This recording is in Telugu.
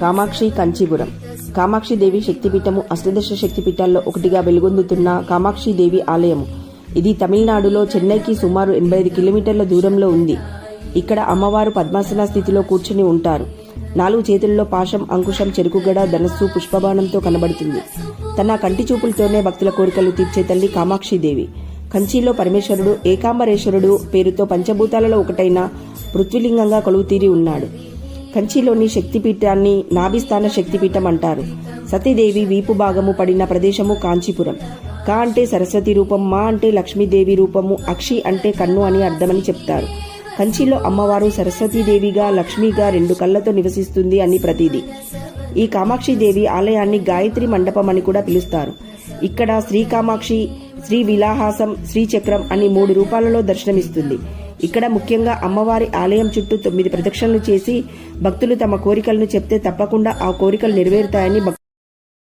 కామాక్షి కంచీపురం. కామాక్షి దేవి శక్తిపీఠము అష్టదశ శక్తిపీఠాల్లో ఒకటిగా వెలుగొందుతున్న కామాక్షి దేవి ఆలయము. ఇది తమిళనాడులో చెన్నైకి సుమారు ఎనభై ఐదు కిలోమీటర్ల దూరంలో ఉంది. ఇక్కడ అమ్మవారు పద్మాసన స్థితిలో కూర్చుని ఉంటారు. నాలుగు చేతుల్లో పాశం అంకుశం చెరుకుగడ ధనస్సు పుష్పబాణంతో కనబడుతుంది. తన కంటి చూపులతోనే భక్తుల కోరికలు తీర్చే తల్లి కామాక్షిదేవి కంచీలో పరమేశ్వరుడు ఏకాంబరేశ్వరుడు పేరుతో పంచభూతాలలో ఒకటైన పృథ్వీలింగంగా కొలువుతీరి ఉన్నాడు. కంచిలోని శక్తిపీఠాన్ని నాభిస్థాన శక్తిపీఠం అంటారు. సతీదేవి వీపు భాగము పడిన ప్రదేశము కాంచీపురం. కా అంటే సరస్వతి రూపం మా అంటే లక్ష్మీదేవి రూపము అక్షి అంటే కన్ను అని అర్థమని చెప్తారు. కంచిలో అమ్మవారు సరస్వతీదేవిగా లక్ష్మిగా రెండు కళ్ళతో నివసిస్తుంది అని ప్రతీది. ఈ కామాక్షిదేవి ఆలయాన్ని గాయత్రి మండపం అని కూడా పిలుస్తారు. ఇక్కడ శ్రీ కామాక్షి శ్రీ విలాహాసం శ్రీచక్రం అని మూడు రూపాలలో దర్శనమిస్తుంది. ఇక్కడ ముఖ్యంగా అమ్మవారి ఆలయం చుట్టూ తొమ్మిది ప్రదక్షిణలు చేసి భక్తులు తమ కోరికలను చెప్తే తప్పకుండా ఆ కోరికలు నెరవేరుతాయని భక్-